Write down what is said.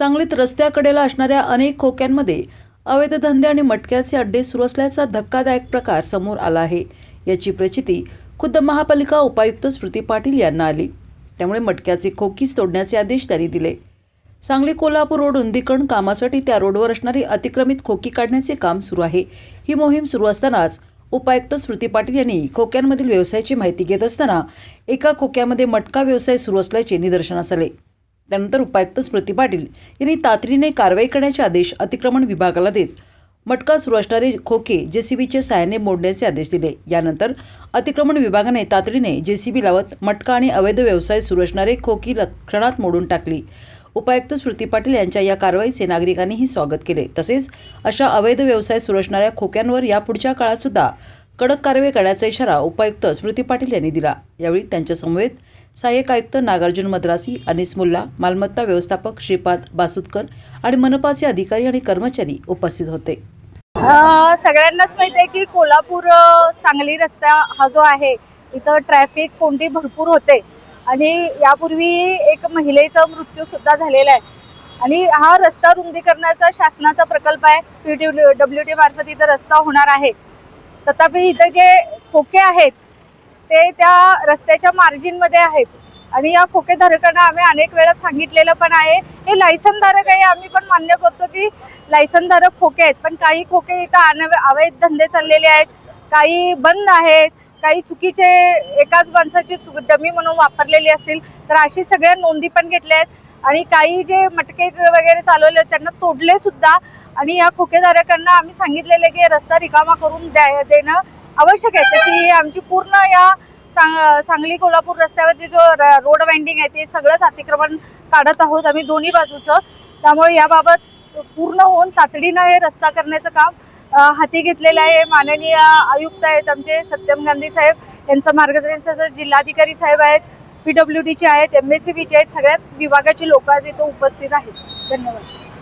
सांगलीत रस्त्याकडेला असणाऱ्या अनेक खोक्यांमध्ये अवैध धंदे आणि मटक्याचे अड्डे सुरू असल्याचा धक्कादायक प्रकार समोर आला आहे. याची प्रचिती खुद्द महापालिका उपायुक्त स्मृती पाटील यांना आली. त्यामुळे मटक्याचे खोकीस तोडण्याचे आदेश त्यांनी दिले. सांगली कोल्हापूर रोड रुंदीकरण कामासाठी त्या रोडवर असणारी अतिक्रमित खोकी काढण्याचे काम सुरू आहे. ही मोहीम सुरू असतानाच उपायुक्त स्मृती पाटील यांनी खोक्यांमधील व्यवसायाची माहिती घेत असताना एका खोक्यामध्ये मटका व्यवसाय सुरू असल्याचे निदर्शनास आले. त्यानंतर उपायुक्त स्मृती पाटील यांनी तातडीने कारवाई करण्याचे आदेश अतिक्रमण विभागाला देत मटका सुरू असणारे खोके जेसीबीच्या सहाय्याने मोडण्याचे आदेश दिले. यानंतर अतिक्रमण विभागाने तातडीने जेसीबी लावत मटका आणि अवैध व्यवसाय सुरू असणारे खोकी लक्षणात मोडून टाकली. उपायुक्त स्मृती पाटील यांच्या या कारवाईचे नागरिकांनीही स्वागत केले. तसेच अशा अवैध व्यवसाय सुरू असणाऱ्या खोक्यांवर यापुढच्या काळात सुद्धा कडक कारवाई करण्याचा इशारा उपायुक्त स्मृती पाटील यांनी दिला. यावेळी त्यांच्यासमवेत सहाय्यक आयुक्त नागार्जुन मद्रासी अनिस मुल्ला मालमत्ता व्यवस्थापक श्रीपाद बासुदकर आणि मनपाचे अधिकारी आणि कर्मचारी उपस्थित होते. सगळ्यांनाच माहीत आहे की कोल्हापूर सांगली रस्ता हा जो आहे इथं ट्रॅफिक कोंडी भरपूर होते. आणि यापूर्वी एक महिलेचा मृत्यू सुद्धा झालेला आहे. आणि हा रस्ता रुंदीकरणाचा शासनाचा प्रकल्प आहे. पी डब्ल्यू टी मार्फत इथं रस्ता होणार आहे. तथापि इथं जे खोके आहेत ते त्या रस्त्याच्या मार्जिनमध्ये आहेत. आणि या खोकेधारकांना आम्ही अनेक वेळा सांगितलेलं पण आहे. हे लायसनधारक आहे आम्ही पण मान्य करतो की लायसनधारक खोके आहेत. पण काही खोके इथं अनव अवैध धंदे चाललेले आहेत काही बंद आहेत काही चुकीचे एकाच माणसाची चुक डमी म्हणून वापरलेली असतील. तर अशी सगळ्या नोंदी पण घेतल्या आहेत. आणि काही जे मटके वगैरे चालवले आहेत, त्यांना तोडले सुद्धा. आणि या खोकेधारकांना आम्ही सांगितलेलं आहे की रस्ता रिकामा करून द्या देणं आवश्यक आहे. तशी आमची पूर्ण या सांग सांगली कोल्हापूर रस्त्यावरचे जो र- रोड वाइंडिंग आहे ते सगळंच अतिक्रमण काढत आहोत आम्ही दोन्ही बाजूचं. त्यामुळे याबाबत पूर्ण होऊन तातडीनं हे रस्ता करण्याचं काम हाती घेतलेलं आहे. माननीय आयुक्त आहेत आमचे सत्यम गांधी साहेब यांचं मार्गदर्शन जिल्हाधिकारी साहेब आहेत. पी डब्ल्यू डीचे आहेत एम एस सी बीचे आहेत सगळ्याच विभागाची लोक आज इथं उपस्थित आहेत. धन्यवाद.